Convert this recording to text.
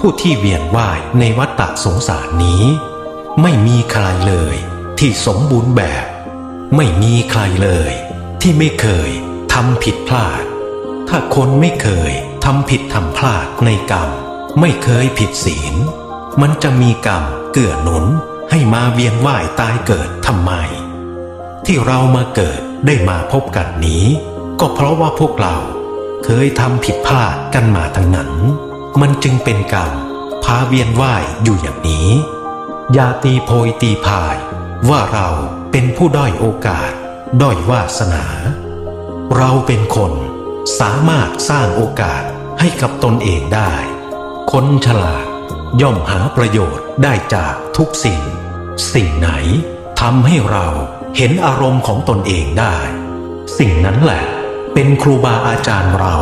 ผู้ที่เวียนว่ายในวัฏฏะสงสารนี้ ไม่มีใครเลย ที่สมบูรณ์แบบ ไม่มีใครเลย ที่ไม่เคยทำผิดพลาด ถ้าคนไม่เคยทำผิดทำพลาดในกรรม ไม่เคยผิดศีล มันจะมีกรรมเกื้อหนุนให้มาเวียนว่ายตายเกิดทำไม ที่เรามาเกิดได้มาพบกันนี้ ก็เพราะว่าพวกเราเคยทำผิดพลาดกันมาทั้งนั้น มันจึงเป็นกรรมพาเวียนว่ายอยู่อย่างนี้ อย่าตีโพยตีพาย ว่าเราเป็นผู้ด้อยโอกาส ด้อยวาสนา เราเป็นคนสามารถสร้างโอกาสให้กับตนเองได้ คนฉลาดย่อมหาประโยชน์ได้จากทุกสิ่ง สิ่งไหนทำให้เราเห็นอารมณ์ของตนเองได้ สิ่งนั้นแหละเป็นครูบาอาจารย์เรา